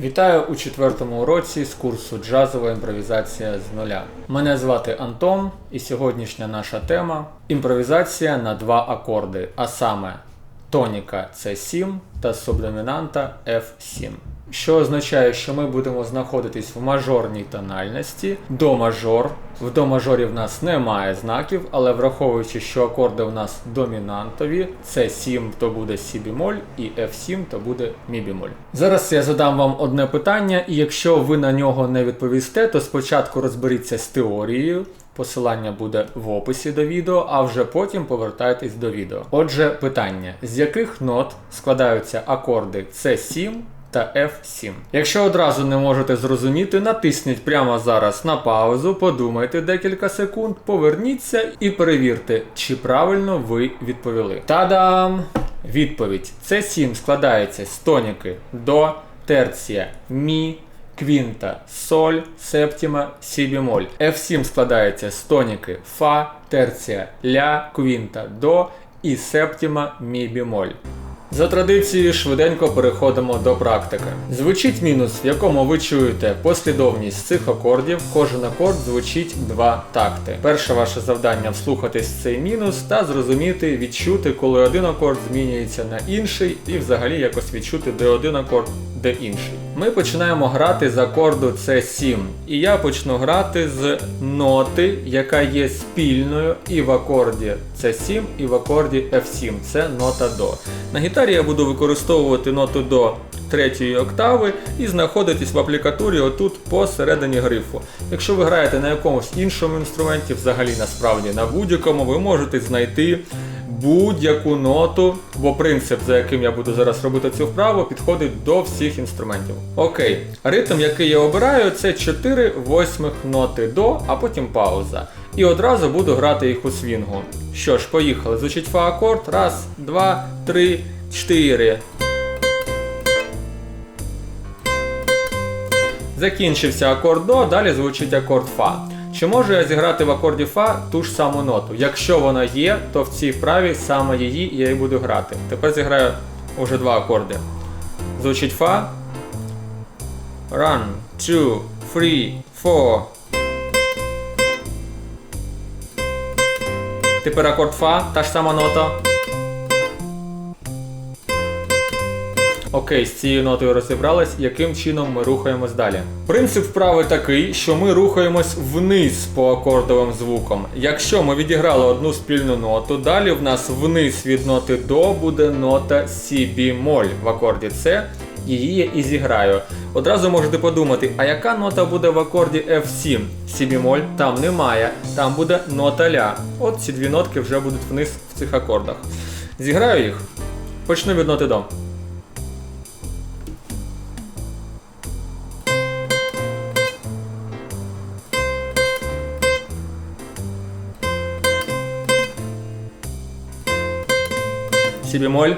Вітаю у четвертому уроці з курсу Джазова імпровізація з нуля. Мене звати Антон, і сьогоднішня наша тема імпровізація на два акорди, а саме тоніка С7 та субдомінанта F7. Що означає, що ми будемо знаходитись в мажорній тональності до мажор. В до мажорі в нас немає знаків, але враховуючи, що акорди в нас домінантові, С7 то буде Сі бімоль і F7 то буде Мі бімоль. Зараз я задам вам одне питання, і якщо ви на нього не відповісте, то спочатку розберіться з теорією. Посилання буде в описі до відео, а вже потім повертайтесь до відео. Отже, питання: з яких нот складаються акорди С7 та F7? Якщо одразу не можете зрозуміти, натисніть прямо зараз на паузу, подумайте декілька секунд, поверніться і перевірте, чи правильно ви відповіли. Та-дам! Відповідь: С7 складається з тоніки до терція мі. Квінта, соль, септіма, сі бемоль. F7 складається з тоніки фа, терція, ля, квінта, до і септіма, мі бемоль. За традицією швиденько переходимо до практики. Звучить мінус, в якому ви чуєте послідовність цих акордів. Кожен акорд звучить два такти. Перше ваше завдання вслухатись цей мінус та зрозуміти, відчути, коли один акорд змінюється на інший, і взагалі якось відчути, де один акорд, де інший. Ми починаємо грати з акорду С7. І я почну грати з ноти, яка є спільною і в акорді С7, і в акорді F7. Це нота до. На гітарі я буду використовувати ноту до третьої октави і знаходитись в аплікатурі отут посередині грифу. Якщо ви граєте на якомусь іншому інструменті, взагалі насправді на будь-якому, ви можете знайти будь-яку ноту, бо принцип, за яким я буду зараз робити цю вправу, підходить до всіх інструментів. Окей, ритм, який я обираю, це 4 восьмих ноти до, а потім пауза. І одразу буду грати їх у свінгу. Що ж, поїхали. Звучить фа акорд. Раз, два, три, чотири. Закінчився акорд до, далі звучить акорд фа. Чи можу я зіграти в акорді фа ту ж саму ноту? Якщо вона є, то в цій вправі саме її я і буду грати. Тепер зіграю вже два акорди. Звучить фа. Run, two, three, four. Тепер акорд фа, та ж сама нота. Окей, з цією нотою розібрались, яким чином ми рухаємось далі. Принцип вправи такий, що ми рухаємось вниз по акордовим звукам. Якщо ми відіграли одну спільну ноту, далі в нас вниз від ноти до буде нота Сі бімоль в акорді С. Її я і зіграю. Одразу можете подумати, а яка нота буде в акорді F7? Сі бімоль там немає, там буде нота ля. От ці дві нотки вже будуть вниз в цих акордах. Зіграю їх. Почну від ноти до. Сі бемоль.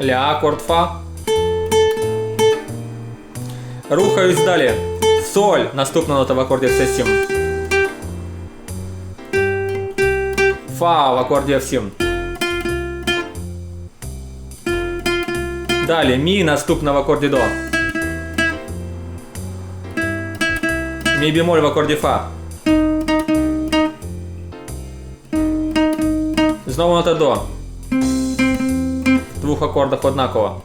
Ля, акорд фа. Рухаюсь далі. Соль. Наступна нота в акорді С7. Фа в акорді F7. Далі мі наступна в акорді до. Мі бемоль в акорді фа. Знову нота до. В двох акордах однаково.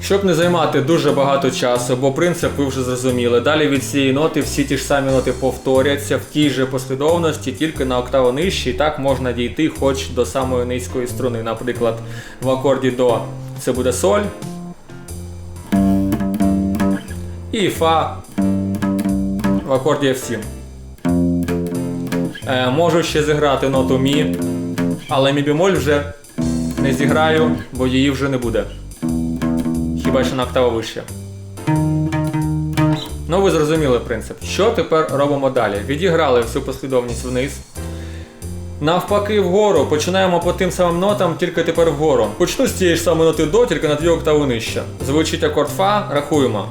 Щоб не займати дуже багато часу, бо принцип ви вже зрозуміли. Далі від цієї ноти всі ті ж самі ноти повторяться в тій же послідовності, тільки на октаву нижче, і так можна дійти хоч до самої низької струни. Наприклад, в акорді до це буде соль. І фа в акорді F7. Е, можу ще зіграти ноту мі, але мі бемоль вже не зіграю, бо її вже не буде. Хіба що на октаву вище. Ну, ви зрозуміли принцип. Що тепер робимо далі? Відіграли всю послідовність вниз. Навпаки, вгору. Починаємо по тим самим нотам, тільки тепер вгору. Почну з цієї ж самої ноти до, тільки на дві октави нижче. Звучить акорд Фа, рахуємо.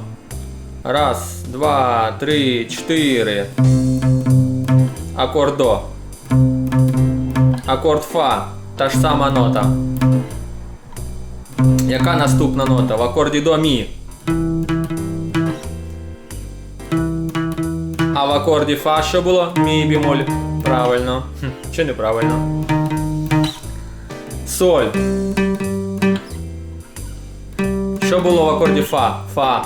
Раз, два, три, чотири. Акорд до. Акорд Фа. Та ж сама нота. Яка наступна нота? В акорді до мі. А в акорді фа що було? Мі бімоль. Правильно. Хм, Чи неправильно? Соль. Що було в акорді фа? Фа.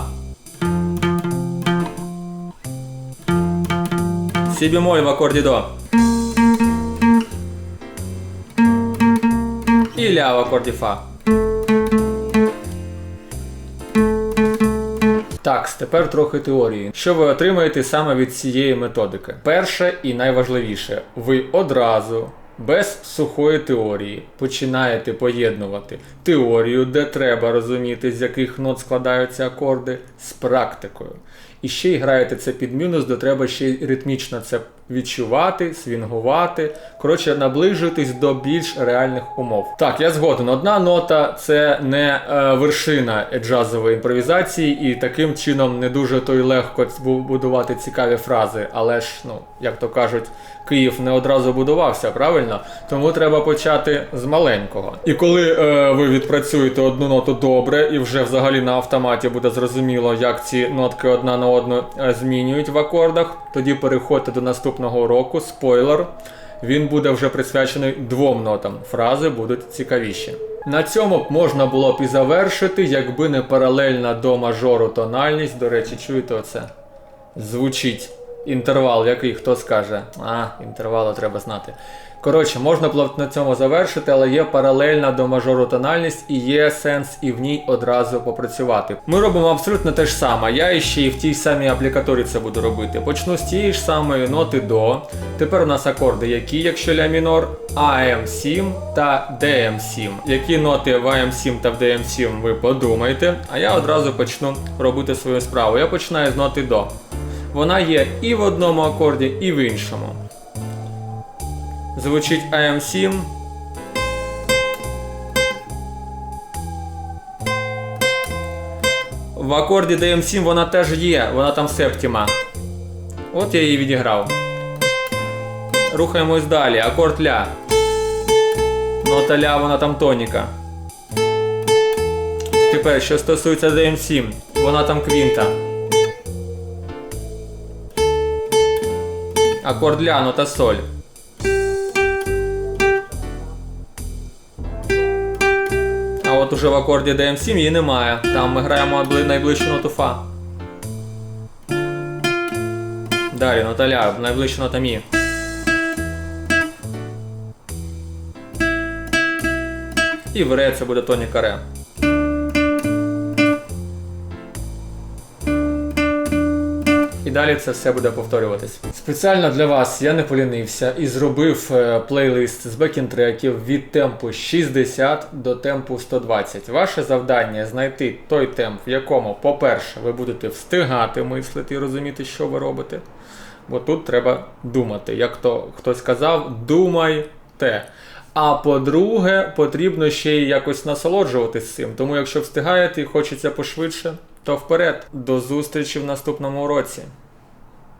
Сі бімоль в акорді до. Ля в акорді фа. Так, тепер трохи теорії. Що ви отримаєте саме від цієї методики? Перше і найважливіше, ви одразу. Без сухої теорії починаєте поєднувати теорію, де треба розуміти, з яких нот складаються акорди, з практикою. І ще й граєте це під мінус, де треба ще й ритмічно це відчувати, свінгувати. Коротше, наближуйтесь до більш реальних умов. Так, я згоден. Одна нота це не е, вершина джазової імпровізації, і таким чином не дуже то й легко будувати цікаві фрази. Але ж, ну, як то кажуть, Київ не одразу будувався, правильно? Тому треба почати з маленького. І коли е, ви відпрацюєте одну ноту добре, і вже взагалі на автоматі буде зрозуміло, як ці нотки одна на одну е, змінюють в акордах, тоді переходьте до наступного уроку. Спойлер. Він буде вже присвячений двом нотам. Фрази будуть цікавіші. На цьому б можна було б і завершити, якби не паралельна до мажору тональність. До речі, чуєте оце? Звучить. Інтервал, який хто скаже. А, інтервалу треба знати. Коротше, можна було на цьому завершити, але є паралельна до мажору тональність і є сенс і в ній одразу попрацювати. Ми робимо абсолютно те ж саме. Я іще і в тій самій аплікаторі це буду робити. Почну з тієї ж самої ноти до. Тепер у нас акорди, які, якщо ля мінор, АМ7 та ДМ7. Які ноти в АМ7 та в ДМ7 ви подумайте, а я одразу почну робити свою справу. Я починаю з ноти до. Вона є і в одному акорді, і в іншому. Звучить AM7. В акорді DM7 вона теж є, вона там септіма. От я її відіграв. Рухаємось далі. Акорд ля. Нота ля, вона там тоніка. Тепер, що стосується DM7, вона там квінта. Акорд ля, нота соль. А от уже в акорді DM7 її немає. Там ми граємо найближчу ноту фа. Далі нота ля, найближча нота мі. І в ре це буде тоніка ре. І далі це все буде повторюватись. Спеціально для вас я не полінився і зробив е, плейлист з бекінтреків від темпу 60 до темпу 120. Ваше завдання знайти той темп, в якому, по-перше, ви будете встигати мислити і розуміти, що ви робите. Бо тут треба думати. Як то хтось казав, думайте. А по-друге, потрібно ще й якось насолоджуватись цим. Тому якщо встигаєте і хочеться пошвидше, то вперед. До зустрічі в наступному уроці.